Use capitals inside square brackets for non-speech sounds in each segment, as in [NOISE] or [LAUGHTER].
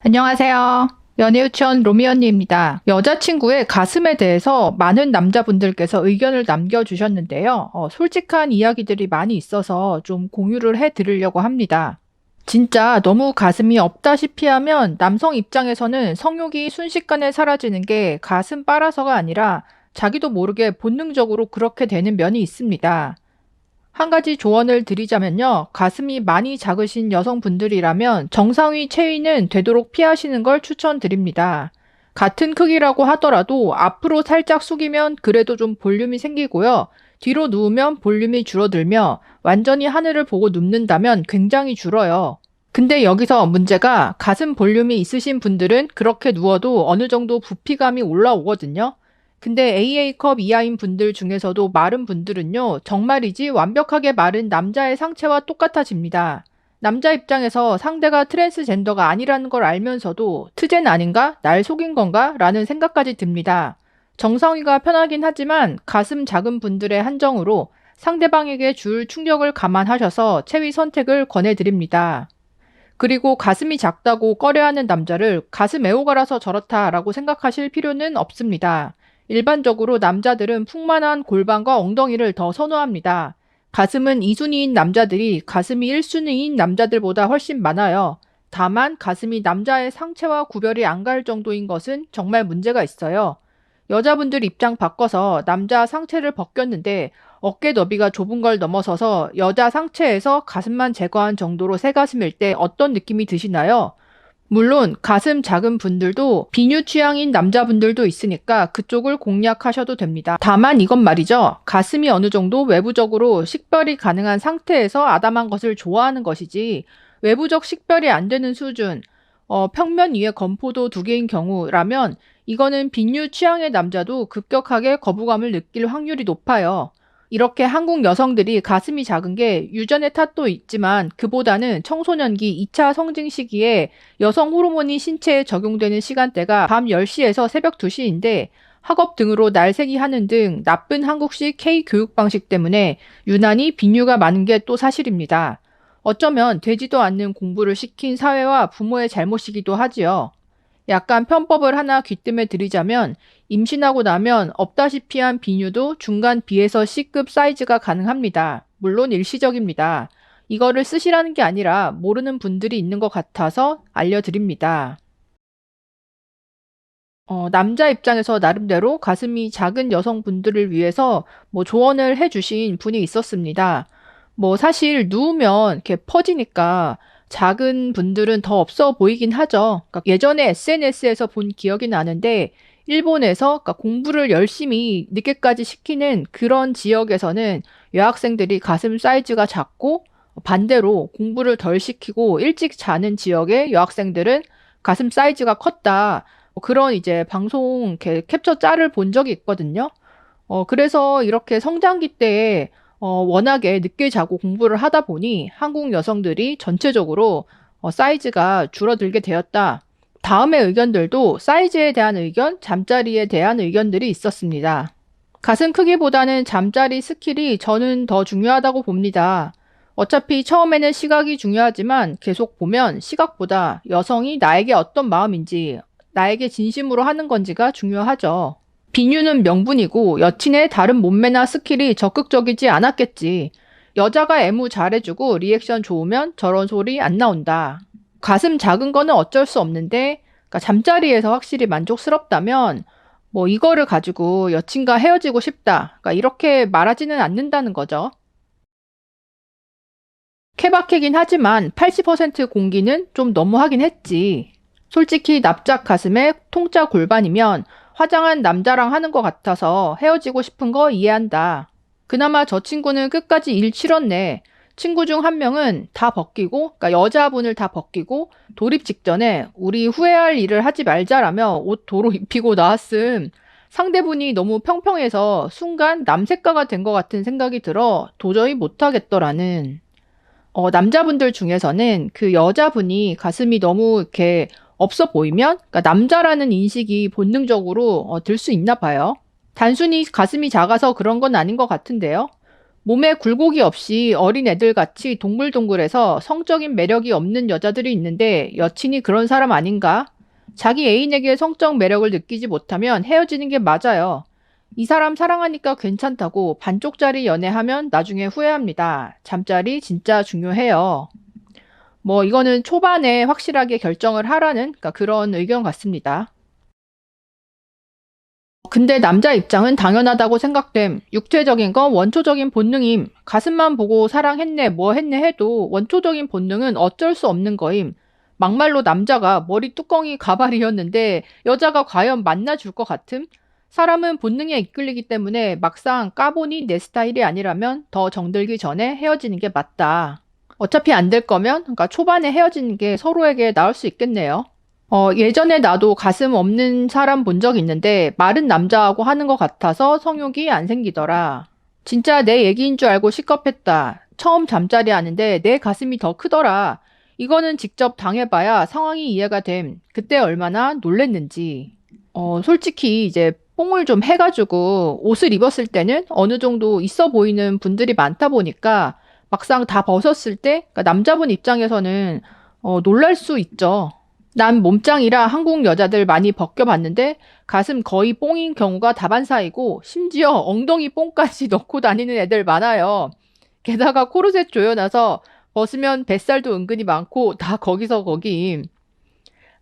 안녕하세요. 연애유치원 로미 언니입니다. 여자친구의 가슴에 대해서 많은 남자분들께서 의견을 남겨주셨는데요. 어, 솔직한 이야기들이 많이 있어서 좀 공유를 해드리려고 합니다. 진짜 너무 가슴이 없다시피 하면 남성 입장에서는 성욕이 순식간에 사라지는 게 가슴 빨아서가 아니라 자기도 모르게 본능적으로 그렇게 되는 면이 있습니다. 한 가지 조언을 드리자면요. 가슴이 많이 작으신 여성분들이라면 정상위 체위는 되도록 피하시는 걸 추천드립니다. 같은 크기라고 하더라도 앞으로 살짝 숙이면 그래도 좀 볼륨이 생기고요. 뒤로 누우면 볼륨이 줄어들며 완전히 하늘을 보고 눕는다면 굉장히 줄어요. 근데 여기서 문제가 가슴 볼륨이 있으신 분들은 그렇게 누워도 어느 정도 부피감이 올라오거든요. 근데 AA컵 이하인 분들 중에서도 마른 분들은요, 정말이지 완벽하게 마른 남자의 상체와 똑같아집니다. 남자 입장에서 상대가 트랜스젠더가 아니라는 걸 알면서도 트젠 아닌가? 날 속인 건가? 라는 생각까지 듭니다. 정상위가 편하긴 하지만 가슴 작은 분들의 한정으로 상대방에게 줄 충격을 감안하셔서 체위 선택을 권해드립니다. 그리고 가슴이 작다고 꺼려하는 남자를 가슴 애호가라서 저렇다라고 생각하실 필요는 없습니다. 일반적으로 남자들은 풍만한 골반과 엉덩이를 더 선호합니다. 가슴은 2순위인 남자들이 가슴이 1순위인 남자들보다 훨씬 많아요. 다만 가슴이 남자의 상체와 구별이 안 갈 정도인 것은 정말 문제가 있어요. 여자분들 입장 바꿔서 남자 상체를 벗겼는데 어깨 너비가 좁은 걸 넘어서서 여자 상체에서 가슴만 제거한 정도로 새 가슴일 때 어떤 느낌이 드시나요? 물론 가슴 작은 분들도 비뉴 취향인 남자분들도 있으니까 그쪽을 공략하셔도 됩니다. 다만 이건 말이죠. 가슴이 어느 정도 외부적으로 식별이 가능한 상태에서 아담한 것을 좋아하는 것이지 외부적 식별이 안 되는 수준, 어, 평면 위에 건포도 두 개인 경우라면 이거는 비뉴 취향의 남자도 급격하게 거부감을 느낄 확률이 높아요. 이렇게 한국 여성들이 가슴이 작은 게 유전의 탓도 있지만 그보다는 청소년기 2차 성징 시기에 여성 호르몬이 신체에 적용되는 시간대가 밤 10시에서 새벽 2시인데 학업 등으로 날새기 하는 등 나쁜 한국식 K 교육 방식 때문에 유난히 빈유가 많은 게 또 사실입니다. 어쩌면 되지도 않는 공부를 시킨 사회와 부모의 잘못이기도 하지요. 약간 편법을 하나 귀뜸해 드리자면 임신하고 나면 없다시피 한 비뉴도 중간 B에서 C급 사이즈가 가능합니다. 물론 일시적입니다. 이거를 쓰시라는 게 아니라 모르는 분들이 있는 것 같아서 알려드립니다. 어, 남자 입장에서 나름대로 가슴이 작은 여성분들을 위해서 뭐 조언을 해주신 분이 있었습니다. 뭐 사실 누우면 이렇게 퍼지니까 작은 분들은 더 없어 보이긴 하죠. 그러니까 예전에 SNS에서 본 기억이 나는데 일본에서 그러니까 공부를 열심히 늦게까지 시키는 그런 지역에서는 여학생들이 가슴 사이즈가 작고 반대로 공부를 덜 시키고 일찍 자는 지역의 여학생들은 가슴 사이즈가 컸다. 그런 이제 방송 캡처 짤을 본 적이 있거든요. 어, 그래서 이렇게 성장기 때에 어, 워낙에 늦게 자고 공부를 하다 보니 한국 여성들이 전체적으로 어, 사이즈가 줄어들게 되었다. 다음의 의견들도 사이즈에 대한 의견, 잠자리에 대한 의견들이 있었습니다. 가슴 크기보다는 잠자리 스킬이 저는 더 중요하다고 봅니다. 어차피 처음에는 시각이 중요하지만 계속 보면 시각보다 여성이 나에게 어떤 마음인지, 나에게 진심으로 하는 건지가 중요하죠. 비뉴는 명분이고 여친의 다른 몸매나 스킬이 적극적이지 않았겠지. 여자가 애무 잘해주고 리액션 좋으면 저런 소리 안 나온다. 가슴 작은 거는 어쩔 수 없는데 그러니까 잠자리에서 확실히 만족스럽다면 뭐 이거를 가지고 여친과 헤어지고 싶다. 그러니까 이렇게 말하지는 않는다는 거죠. 케바케긴 하지만 80% 공기는 좀 너무하긴 했지. 솔직히 납작 가슴에 통짜 골반이면 화장한 남자랑 하는 것 같아서 헤어지고 싶은 거 이해한다. 그나마 저 친구는 끝까지 일 치렀네. 친구 중 한 명은 다 벗기고, 그러니까 여자분을 다 벗기고, 돌입 직전에 우리 후회할 일을 하지 말자라며 옷 도로 입히고 나왔음. 상대분이 너무 평평해서 순간 남색가가 된 것 같은 생각이 들어 도저히 못하겠더라는. 어, 남자분들 중에서는 그 여자분이 가슴이 너무 이렇게 없어 보이면 그러니까 남자라는 인식이 본능적으로 어, 들 수 있나 봐요. 단순히 가슴이 작아서 그런 건 아닌 것 같은데요. 몸에 굴곡이 없이 어린 애들 같이 동글동글해서 성적인 매력이 없는 여자들이 있는데 여친이 그런 사람 아닌가? 자기 애인에게 성적 매력을 느끼지 못하면 헤어지는 게 맞아요. 이 사람 사랑하니까 괜찮다고 반쪽짜리 연애하면 나중에 후회합니다. 잠자리 진짜 중요해요. 뭐 이거는 초반에 확실하게 결정을 하라는 그러니까 그런 의견 같습니다. 근데 남자 입장은 당연하다고 생각됨. 육체적인 건 원초적인 본능임. 가슴만 보고 사랑했네, 뭐 했네 해도 원초적인 본능은 어쩔 수 없는 거임. 막말로 남자가 머리 뚜껑이 가발이었는데 여자가 과연 만나줄 것 같음? 사람은 본능에 이끌리기 때문에 막상 까보니 내 스타일이 아니라면 더 정들기 전에 헤어지는 게 맞다. 어차피 안 될 거면 그러니까 초반에 헤어지는 게 서로에게 나을 수 있겠네요. 어, 예전에 나도 가슴 없는 사람 본 적 있는데 마른 남자하고 하는 것 같아서 성욕이 안 생기더라. 진짜 내 얘기인 줄 알고 시겁했다. 처음 잠자리 하는데 내 가슴이 더 크더라. 이거는 직접 당해봐야 상황이 이해가 됨. 그때 얼마나 놀랬는지. 어, 솔직히 이제 뽕을 좀 해가지고 옷을 입었을 때는 어느 정도 있어 보이는 분들이 많다 보니까 막상 다 벗었을 때 그러니까 남자분 입장에서는 어, 놀랄 수 있죠. 난 몸짱이라 한국 여자들 많이 벗겨봤는데 가슴 거의 뽕인 경우가 다반사이고 심지어 엉덩이 뽕까지 [LAUGHS] 넣고 다니는 애들 많아요. 게다가 코르셋 조여놔서 벗으면 뱃살도 은근히 많고 다 거기서 거기.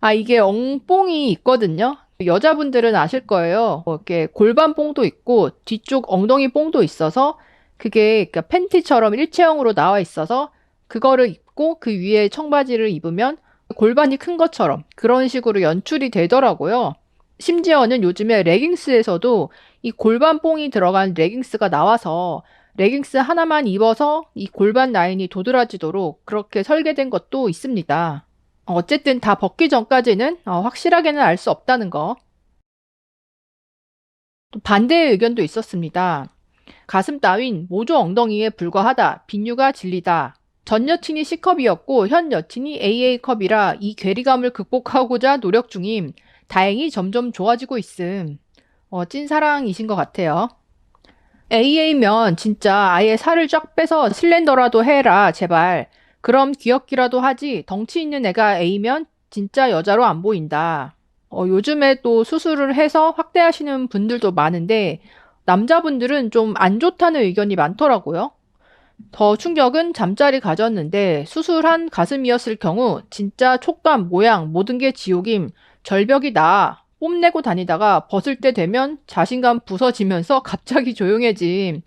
아 이게 엉뽕이 있거든요. 여자분들은 아실 거예요. 뭐 이렇게 골반 뽕도 있고 뒤쪽 엉덩이 뽕도 있어서 그게 그러니까 팬티처럼 일체형으로 나와 있어서 그거를 입고 그 위에 청바지를 입으면 골반이 큰 것처럼 그런 식으로 연출이 되더라고요. 심지어는 요즘에 레깅스에서도 이 골반 뽕이 들어간 레깅스가 나와서 레깅스 하나만 입어서 이 골반 라인이 도드라지도록 그렇게 설계된 것도 있습니다. 어쨌든 다 벗기 전까지는 어, 확실하게는 알 수 없다는 거. 또 반대의 의견도 있었습니다. 가슴 따윈 모조 엉덩이에 불과하다. 빈유가 진리다. 전 여친이 C컵이었고 현 여친이 AA컵이라 이 괴리감을 극복하고자 노력 중임. 다행히 점점 좋아지고 있음. 어, 찐사랑이신 것 같아요. AA면 진짜 아예 살을 쫙 빼서 슬렌더라도 해라, 제발. 그럼 귀엽기라도 하지. 덩치 있는 애가 A면 진짜 여자로 안 보인다. 어, 요즘에 또 수술을 해서 확대하시는 분들도 많은데 남자분들은 좀 안 좋다는 의견이 많더라고요. 더 충격은 잠자리 가졌는데 수술한 가슴이었을 경우 진짜 촉감, 모양 모든 게 지옥임. 절벽이 나. 뽐내고 다니다가 벗을 때 되면 자신감 부서지면서 [LAUGHS] 갑자기 조용해짐.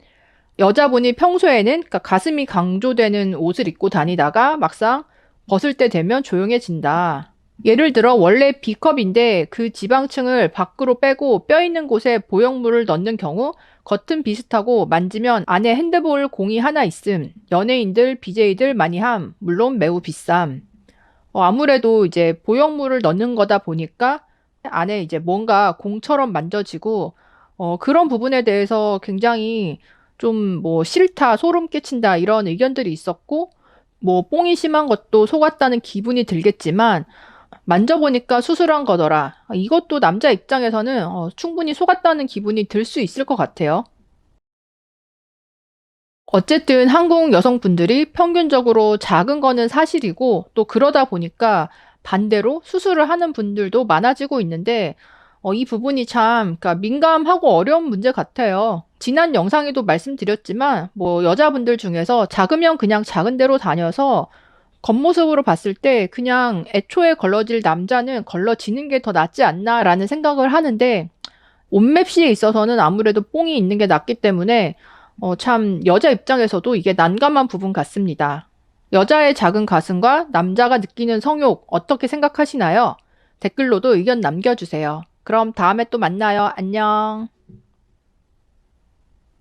여자분이 평소에는 그러니까 가슴이 강조되는 옷을 입고 다니다가 막상 벗을 때 되면 조용해진다. 예를 들어 원래 B컵인데 그 지방층을 밖으로 빼고 뼈 있는 곳에 보형물을 넣는 경우 겉은 비슷하고 만지면 안에 핸드볼 공이 하나 있음. 연예인들, BJ들 많이 함. 물론 매우 비쌈. 어, 아무래도 이제 보형물을 넣는 거다 보니까 안에 이제 뭔가 공처럼 만져지고 어, 그런 부분에 대해서 굉장히 좀 뭐 싫다, 소름 끼친다 이런 의견들이 있었고 뭐 뽕이 심한 것도 속았다는 기분이 들겠지만 만져보니까 수술한 거더라. 이것도 남자 입장에서는 어, 충분히 속았다는 기분이 들 수 있을 것 같아요. 어쨌든 한국 여성분들이 평균적으로 작은 거는 사실이고 또 그러다 보니까 반대로 수술을 하는 분들도 많아지고 있는데 어, 이 부분이 참 그러니까 민감하고 어려운 문제 같아요. 지난 영상에도 말씀드렸지만 뭐 여자분들 중에서 작으면 그냥 작은 데로 다녀서 겉모습으로 봤을 때 그냥 애초에 걸러질 남자는 걸러지는 게 더 낫지 않나라는 생각을 하는데 옷맵시에 있어서는 아무래도 뽕이 있는 게 낫기 때문에 어, 참 여자 입장에서도 이게 난감한 부분 같습니다. 여자의 작은 가슴과 남자가 느끼는 성욕 어떻게 생각하시나요? 댓글로도 의견 남겨주세요. 그럼 다음에 또 만나요. 안녕.